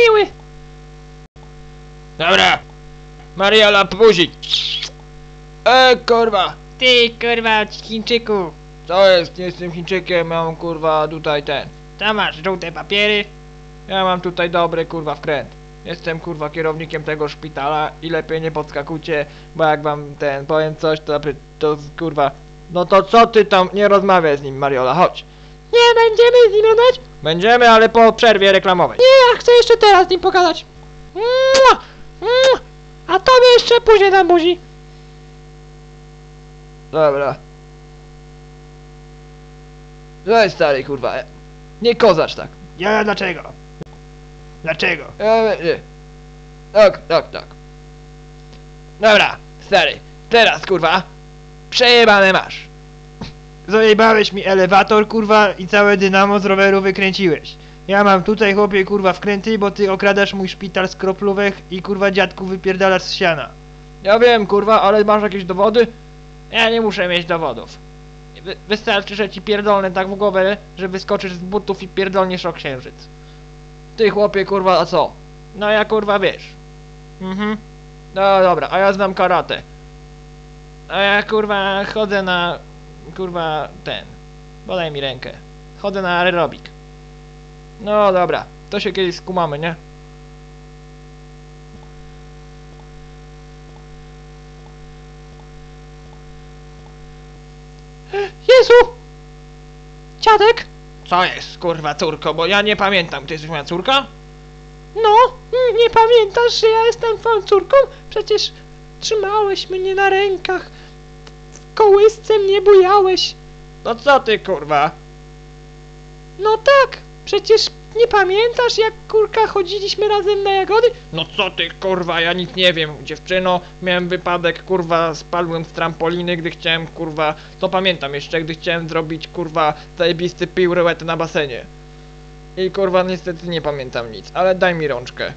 miły. Dobra. Mariola, buzi. E, kurwa. Ty, kurwa, Chińczyku. Co jest? Nie jestem Chińczykiem, mam kurwa tutaj ten. To masz żółte papiery. Ja mam tutaj dobry kurwa wkręt. Jestem kurwa kierownikiem tego szpitala i lepiej nie podskakujcie, bo jak wam ten powiem coś, to, to kurwa. No to co ty tam, nie rozmawiaj z nim Mariola, chodź. Nie będziemy z nim rozmawiać? Będziemy, ale po przerwie reklamowej. Nie, ja chcę jeszcze teraz z nim pogadać. Mua, mua. A tobie jeszcze później na buzi. Dobra. Weź stary kurwa. e, Nie kozacz tak. Ja dlaczego? Dlaczego? E, nie. Tak, tak, tak. Dobra, stary. Teraz kurwa. Przejebane masz. Zajebałeś mi elewator, kurwa, i całe dynamo z roweru wykręciłeś. Ja mam tutaj, chłopie, kurwa, wkręty, bo ty okradasz mój szpital z kroplówek i, kurwa, dziadku wypierdalasz z siana. Ja wiem kurwa, ale masz jakieś dowody? Ja nie muszę mieć dowodów. Wy, wystarczy, że ci pierdolnę tak w głowę, że wyskoczysz z butów i pierdolniesz o księżyc. Ty chłopie kurwa, a co? No ja kurwa wiesz. Mhm. No dobra, a ja znam karate. A ja kurwa chodzę na... kurwa ten. Podaj mi rękę. Chodzę na aerobik. No dobra, to się kiedyś skumamy, nie? Jezu! Dziadek? Co jest kurwa córko, bo ja nie pamiętam, ty jesteś moja córka? No, nie pamiętasz, że ja jestem twoją córką? Przecież trzymałeś mnie na rękach. Kołysce mnie bujałeś. No co ty kurwa? No tak, przecież nie pamiętasz, jak kurka chodziliśmy razem na jagody? No co ty kurwa, ja nic nie wiem, dziewczyno, miałem wypadek, kurwa, spadłem z trampoliny, gdy chciałem, kurwa, to pamiętam jeszcze, gdy chciałem zrobić, kurwa, zajebisty piruet na basenie. I kurwa, niestety nie pamiętam nic, ale daj mi rączkę.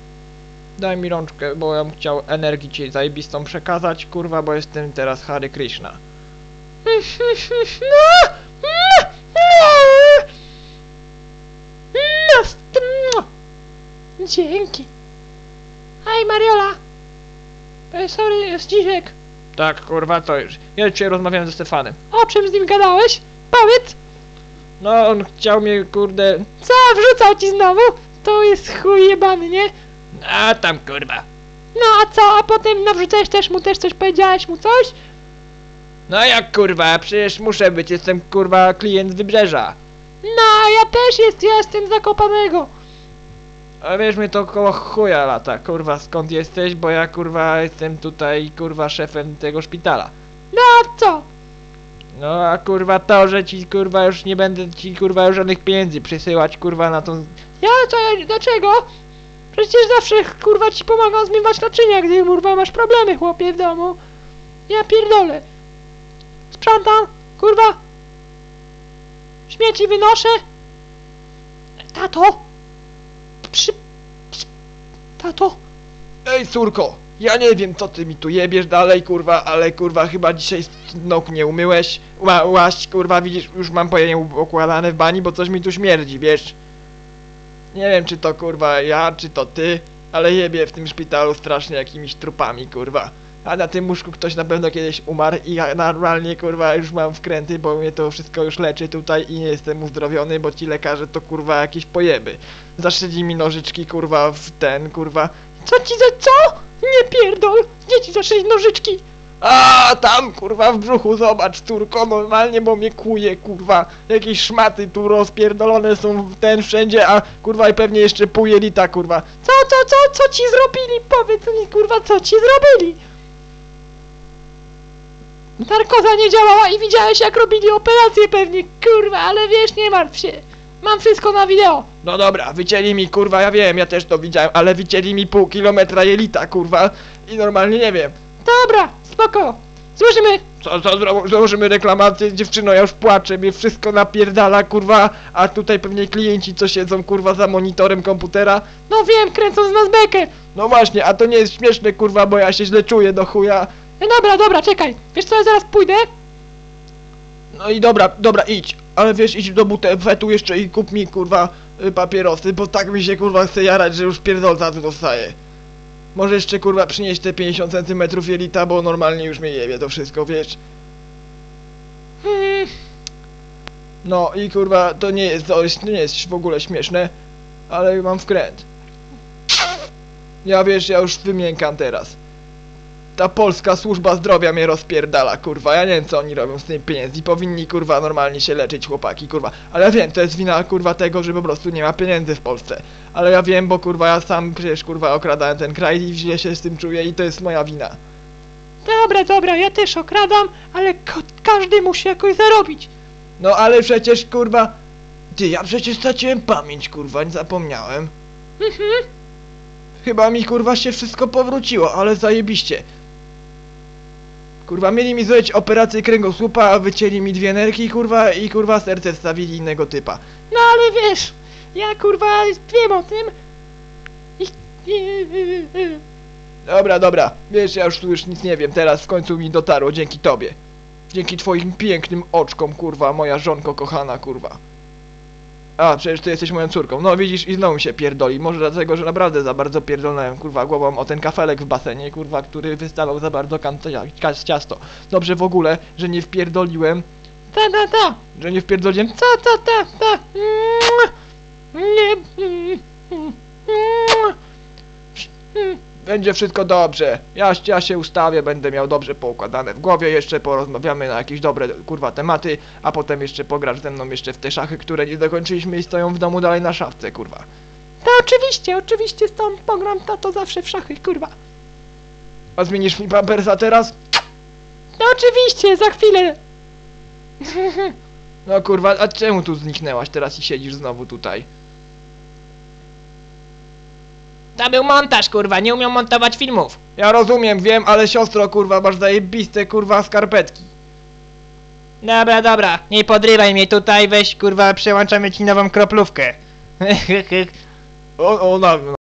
Daj mi rączkę, bo ja bym chciał energii ci zajebistą przekazać, kurwa, bo jestem teraz Hare Krishna. No, no, no. No, Dzięki. Aj, Mariola. E, Sorry, Zdzisiek. Tak, kurwa, to już. Ja dzisiaj rozmawiałem ze Stefanem. O czym z nim gadałeś? Powiedz. No, on chciał mnie, kurde... Co, wrzucał ci znowu? To jest chuj jebany, nie? A tam, kurwa. No a co, a potem nawrzucałeś też mu też coś, powiedziałeś mu coś? No jak kurwa, przecież muszę być, jestem kurwa klient z wybrzeża. No, ja też jest, ja jestem zakopanego. A wiesz, mnie to koło chuja lata, kurwa, skąd jesteś, bo ja kurwa jestem tutaj kurwa szefem tego szpitala. No a co? No a kurwa to, że ci kurwa już nie będę ci kurwa już żadnych pieniędzy przesyłać kurwa na tą... Ja, co, ja, dlaczego? Przecież zawsze, kurwa, ci pomagam zmywać naczynia, gdy, kurwa, masz problemy, chłopie, w domu. Ja pierdolę. Sprzątam, kurwa. Śmieci wynoszę. Tato. Przy... Tato. Ej córko, ja nie wiem co ty mi tu jebiesz dalej kurwa, ale kurwa chyba dzisiaj nóg nie umyłeś. Ła, łaść kurwa, widzisz, już mam pojenie układane w bani, bo coś mi tu śmierdzi, wiesz. Nie wiem czy to kurwa ja, czy to ty, ale jebie w tym szpitalu strasznie jakimiś trupami kurwa. A na tym łóżku ktoś na pewno kiedyś umarł i ja normalnie kurwa już mam wkręty, bo mnie to wszystko już leczy tutaj i nie jestem uzdrowiony, bo ci lekarze to kurwa jakieś pojeby. Zaszczeli mi nożyczki kurwa w ten kurwa Co ci za co? Nie pierdol. Gdzie ci zaszyć nożyczki? A tam kurwa w brzuchu zobacz córko normalnie bo mnie kuje kurwa jakieś szmaty tu rozpierdolone są w ten wszędzie a kurwa i pewnie jeszcze pół jelita kurwa Co, co, co, co ci zrobili? Powiedz mi, kurwa, co ci zrobili? Narkoza nie działała i widziałeś, jak robili operację pewnie, kurwa, ale wiesz, nie martw się. Mam wszystko na wideo. No dobra wycięli mi kurwa ja wiem ja też to widziałem ale wycięli mi pół kilometra jelita kurwa i normalnie nie wiem Dobra, spoko. Złożymy. co, co zro- założymy reklamację dziewczyno ja już płaczę mnie wszystko napierdala kurwa a tutaj pewnie klienci co siedzą kurwa za monitorem komputera No wiem, kręcą z nas bekę. no właśnie a to nie jest śmieszne kurwa bo ja się źle czuję do chuja No dobra, dobra, czekaj. Wiesz co, ja zaraz pójdę? No i dobra, dobra, idź. Ale wiesz, idź do butefetu jeszcze i kup mi, kurwa, y, papierosy, bo tak mi się kurwa chce jarać, że już pierdolca tu dostaję. Może jeszcze kurwa przynieść te 50 cm jelita, bo normalnie już mnie jebie to wszystko, wiesz. Hmm. No i kurwa, to nie jest, to jest, nie jest w ogóle śmieszne, ale mam wkręt. Ja wiesz, ja już wymiękam teraz. Ta polska służba zdrowia mnie rozpierdala, kurwa. Ja nie wiem co oni robią z tymi pieniędzmi. Powinni kurwa normalnie się leczyć, chłopaki, kurwa. Ale ja wiem, to jest wina kurwa tego, że po prostu nie ma pieniędzy w Polsce. Ale ja wiem, bo kurwa ja sam przecież kurwa okradałem ten kraj i źle się z tym czuję i to jest moja wina. Dobra, dobra, ja też okradam, ale ka każdy musi jakoś zarobić. No ale przecież kurwa. Ty, ja przecież straciłem pamięć, kurwa, nie zapomniałem. Mhm. Chyba mi kurwa się wszystko powróciło, ale zajebiście. Kurwa, mieli mi zrobić operację kręgosłupa, a wycięli mi dwie nerki, kurwa, i kurwa serce wstawili innego typa. No ale wiesz, ja kurwa wiem o tym. I... Dobra, dobra, wiesz, ja już tu już nic nie wiem, teraz w końcu mi dotarło, dzięki tobie. Dzięki twoim pięknym oczkom, kurwa, moja żonko kochana, kurwa. A, przecież ty jesteś moją córką. No widzisz, i znowu się pierdoli. Może dlatego, że naprawdę za bardzo pierdolnąłem, kurwa, głową o ten kafelek w basenie, kurwa, który wystawał za bardzo kanto ciasto. Dobrze w ogóle, że nie wpierdoliłem, Ta, ta, ta. że nie wpierdoliłem Ta, ta, ta, ta. Nie. Będzie wszystko dobrze. Ja, ja się ustawię, będę miał dobrze poukładane w głowie, jeszcze porozmawiamy na jakieś dobre kurwa tematy, a potem jeszcze pograsz ze mną jeszcze w te szachy, które nie dokończyliśmy i stoją w domu dalej na szafce, kurwa. Ta oczywiście, oczywiście stąd pogram tato zawsze w szachy, kurwa. A zmienisz mi pampersa teraz? No oczywiście, za chwilę. No kurwa, a czemu tu zniknęłaś teraz i siedzisz znowu tutaj? To był montaż, kurwa, nie umiał montować filmów. Ja rozumiem, wiem, ale siostro kurwa, masz zajebiste kurwa skarpetki. Dobra, dobra, nie podrywaj mnie tutaj, weź kurwa, przełączamy ci nową kroplówkę. O, o, na,